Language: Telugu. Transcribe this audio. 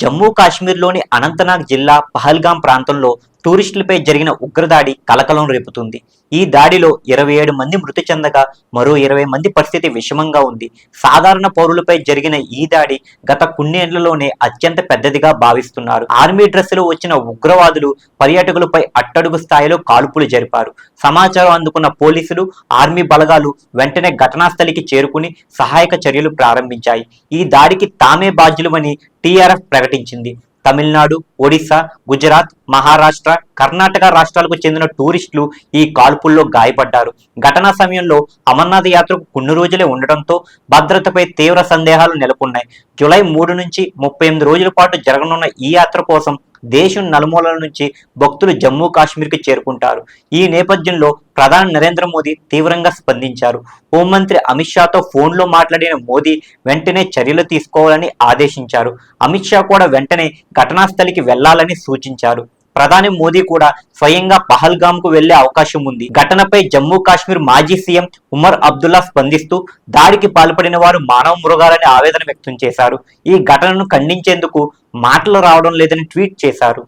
జమ్మూ కాశ్మీర్లోని అనంతనాగ్ జిల్లా పహల్గాం ప్రాంతంలో టూరిస్టులపై జరిగిన ఉగ్రదాడి కలకలం రేపుతుంది. ఈ దాడిలో ఇరవై ఏడు మంది మృతి చెందగా మరో ఇరవై మంది పరిస్థితి విషమంగా ఉంది. సాధారణ పౌరులపై జరిగిన ఈ దాడి గత కొన్నేళ్ళలోనే అత్యంత పెద్దదిగా భావిస్తున్నారు. ఆర్మీ డ్రెస్సులో వచ్చిన ఉగ్రవాదులు పర్యాటకులపై అట్టడుగు స్థాయిలో కాల్పులు జరిపారు. సమాచారం అందుకున్న పోలీసులు ఆర్మీ బలగాలు వెంటనే ఘటనా స్థలికి చేరుకుని సహాయక చర్యలు ప్రారంభించాయి. ఈ దాడికి తామే బాధ్యులమని టీఆర్ఎఫ్ ప్రకటించింది. తమిళనాడు ఒడిశా గుజరాత్ మహారాష్ట్ర కర్ణాటక రాష్ట్రాలకు చెందిన టూరిస్టులు ఈ కాల్పుల్లో గాయపడ్డారు. ఘటనా సమయంలో అమర్నాథ్ యాత్రకు కొన్ని రోజులే ఉండటంతో భద్రతపై తీవ్ర సందేహాలు నెలకొన్నాయి. జూలై మూడు నుంచి ముప్పై ఎనిమిది రోజుల పాటు జరగనున్న ఈ యాత్ర కోసం దేశం నలుమూలల నుంచి భక్తులు జమ్మూ కాశ్మీర్కి చేరుకుంటారు. ఈ నేపథ్యంలో ప్రధాని నరేంద్ర మోదీ తీవ్రంగా స్పందించారు. హోంమంత్రి అమిత్ షాతో ఫోన్లో మాట్లాడిన మోదీ వెంటనే చర్యలు తీసుకోవాలని ఆదేశించారు. అమిత్ షా కూడా వెంటనే ఘటనా స్థలికి వెళ్ళాలని సూచించారు. ప్రధాని మోదీ కూడా స్వయంగా పహల్గామ్కు వెళ్ళే అవకాశం ఉంది. ఘటనపై జమ్మూ కాశ్మీర్ మాజీ సీఎం ఉమర్ అబ్దుల్లా స్పందిస్తూ దాడికి పాల్పడిన వారు మానవ మృగాలని ఆవేదన వ్యక్తం చేశారు. ఈ ఘటనను ఖండించేందుకు మాటలు రావడం లేదని ట్వీట్ చేశారు.